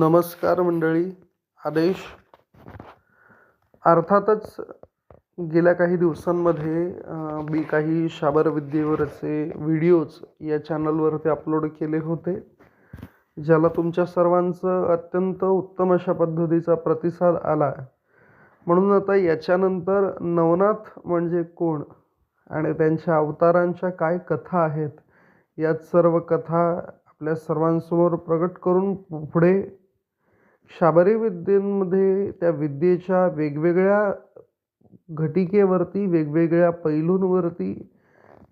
नमस्कार मंडळी आदेश. अर्थातच गेल्या काही दिवसांमध्ये मी काही शाबर विद्येवरचे व्हिडिओज या चॅनलवरती अपलोड केले होते ज्याला तुमच्या सर्वांचं अत्यंत उत्तम अशा पद्धतीचा प्रतिसाद आला. म्हणून आता याच्यानंतर नवनाथ म्हणजे कोण आणि त्यांच्या अवतारांच्या काय कथा आहेत यात सर्व कथा आपल्या सर्वांसमोर प्रकट करून पुढे शाबरी विद्येमध्ये त्या विद्येच्या वेगवेगळ्या घटिकेवरती वेगवेगळ्या पैलूंवरती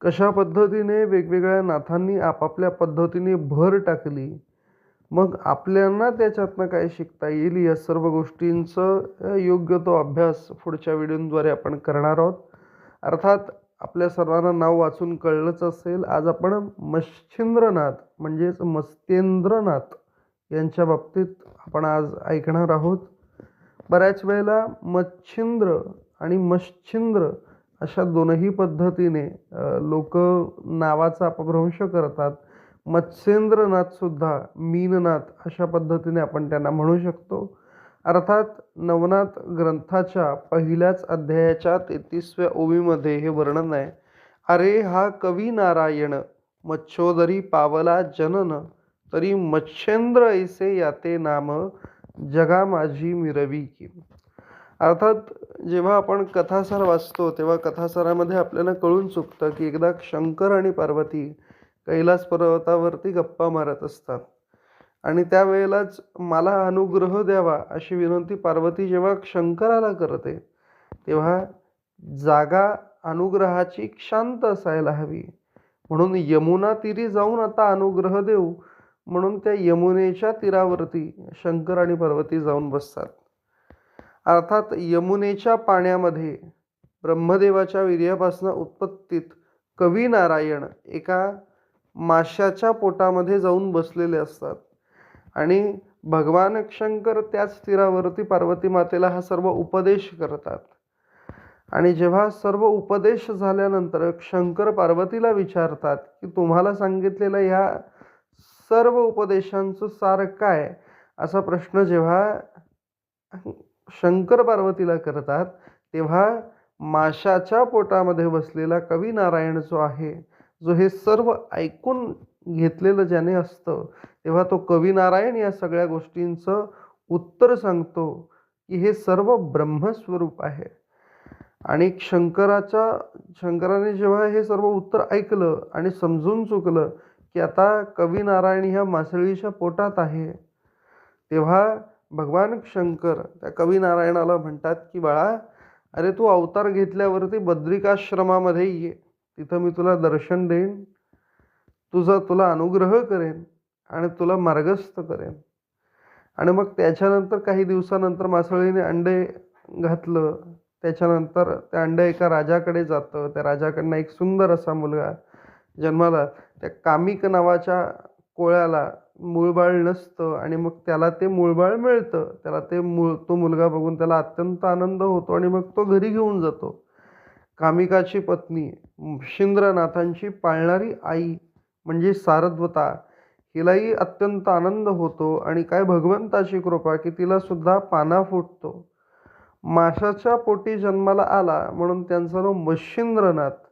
कशा पद्धतीने वेगवेगळ्या नाथांनी आपापल्या पद्धतीने भर टाकली मग आपल्यांना त्याच्यातनं काय शिकता येईल या सर्व गोष्टींचं योग्य तो अभ्यास पुढच्या व्हिडिओद्वारे आपण करणार आहोत. अर्थात आपल्या सर्वांना नाव वाचून कळलंच असेल. आज आपण मच्छिंद्रनाथ म्हणजेच मस्तेंद्रनाथ यांच्या बाबतीत आपण आज ऐकणार आहोत. बऱ्याच वेळेला मच्छिंद्र आणि मच्छिंद्र अशा दोनही पद्धतीने लोक नावाचा अपभ्रंश करतात. मत्स्येंद्रनाथसुद्धा मीननाथ अशा पद्धतीने आपण त्यांना म्हणू शकतो. अर्थात नवनाथ ग्रंथाच्या पहिल्याच अध्यायाच्या तेहतीसव्या ओवीमध्ये हे वर्णन आहे. अरे हा कवी नारायण मच्छोदरी पावला जनन तरी मच्छेंद्र ऐसे याते नाम जगा माझी मिरवी की. अर्थात जेव्हा आपण कथासार वाचतो तेव्हा कथासारामध्ये आपल्याला कळून चुकतं की एकदा शंकर आणि पार्वती कैलास पर्वतावरती गप्पा मारत असतात. आणि त्यावेळेलाच मला अनुग्रह द्यावा अशी विनंती पार्वती जेव्हा शंकराला करते तेव्हा जागा अनुग्रहाची शांत असायला हवी. म्हणून यमुना तीरी जाऊन आता अनुग्रह देऊ म्हणून त्या यमुनेच्या तीरावरती शंकर आणि पार्वती जाऊन बसतात. अर्थात यमुनेच्या पाण्यामध्ये ब्रह्मदेवाच्या वीर्यापासून उत्पत्तीत कवी नारायण एका माशाच्या पोटामध्ये जाऊन बसलेले असतात आणि भगवान शंकर त्याच तीरावरती पार्वती मातेला हा सर्व उपदेश करतात. आणि जेव्हा सर्व उपदेश झाल्यानंतर शंकर पार्वतीला विचारतात की तुम्हाला सांगितलेलं ह्या सर्व उपदेशांचं सार काय? असा प्रश्न जेव्हा शंकर पार्वतीला करतात तेव्हा माशाच्या पोटामध्ये बसलेला कवी नारायण जो आहे जो हे सर्व ऐकून घेतलेलं ज्याने असतं तेव्हा तो कवी नारायण या सगळ्या गोष्टींचं उत्तर सांगतो की हे सर्व ब्रह्मस्वरूप आहे. आणि शंकराच्या शंकराने जेव्हा हे सर्व उत्तर ऐकलं आणि समजून चुकलं की आता कवी नारायण ह्या मासळीच्या पोटात आहे. तेव्हा भगवान शंकर त्या कवी नारायणाला म्हणतात की बाळा अरे तू अवतार घेतल्यावरती बद्रिकाश्रमामध्ये ये. तिथं मी तुला दर्शन देईन. तुझा तुला अनुग्रह करेन आणि तुला मार्गस्थ करेन. आणि मग त्याच्यानंतर काही दिवसानंतर मासळीने अंडे घातलं. त्याच्यानंतर ते अंडे एका राजाकडे जातं. त्या राजाकडनं एक सुंदर असा मुलगा जन्माला. त्या कामिक नावाच्या कोळ्याला मूळबाळ नसतं आणि मग त्याला ते मूळबाळ मिळतं. त्याला ते मूळ तो मुलगा बघून त्याला अत्यंत आनंद होतो आणि मग तो घरी घेऊन जातो. कामिकाची पत्नी शिंद्रनाथांची पाळणारी आई म्हणजे सारद्वता हिलाही अत्यंत आनंद होतो आणि काय भगवंताची कृपा की तिला सुद्धा पाना फुटतो. माशाच्या पोटी जन्माला आला म्हणून त्यांचं नाव मच्छिंद्रनाथ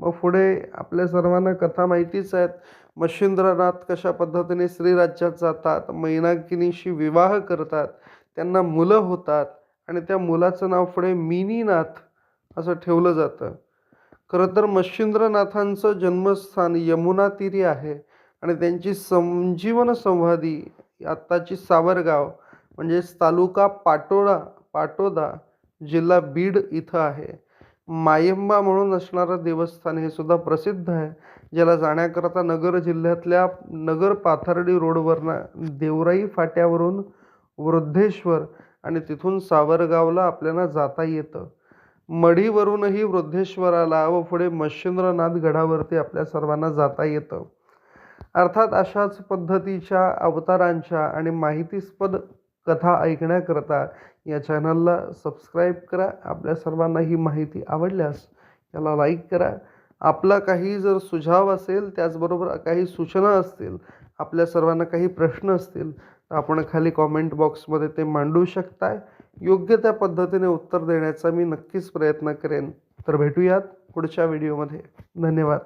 मग पुढे आपल्या सर्वांना कथा माहितीच आहेत. मच्छिंद्रनाथ कशा पद्धतीने श्रीराज्यात जातात मैनाकिनीशी विवाह करतात त्यांना मुलं होतात आणि त्या मुलाचं नाव पुढे मिनीनाथ असं ठेवलं जातं. खरं तर मच्छिंद्रनाथांचं जन्मस्थान यमुना तीरी आहे आणि त्यांची संजीवन संवादी आत्ताची सावरगाव म्हणजेच तालुका पाटोळा पाटोदा जिल्हा बीड इथं आहे. मायंबा म्हणून असणारं देवस्थान हे सुद्धा प्रसिद्ध आहे ज्याला जाण्याकरता नगर जिल्ह्यातल्या नगर पाथर्डी रोडवरनं देवराई फाट्यावरून वृद्धेश्वर आणि तिथून सावरगावला आपल्याला जाता येतं. मढीवरूनही वृद्धेश्वराला व पुढे मच्छिंद्रनाथ गडावरती आपल्या सर्वांना जाता येतं. अर्थात अशाच पद्धतीच्या अवतारांच्या आणि माहितीस्पद कथा ऐकण्याकरता या चॅनलला सबस्क्राईब करा. आपल्या सर्वांना ही माहिती आवडल्यास याला लाईक करा. आपला काही जर सुझाव असेल त्याचबरोबर काही सूचना असतील आपल्या सर्वांना काही प्रश्न असतील तर आपण खाली कॉमेंट बॉक्समध्ये ते मांडू शकताय. योग्य त्या पद्धतीने उत्तर देण्याचा मी नक्कीच प्रयत्न करेन. तर भेटूयात पुढच्या व्हिडिओमध्ये धन्यवाद.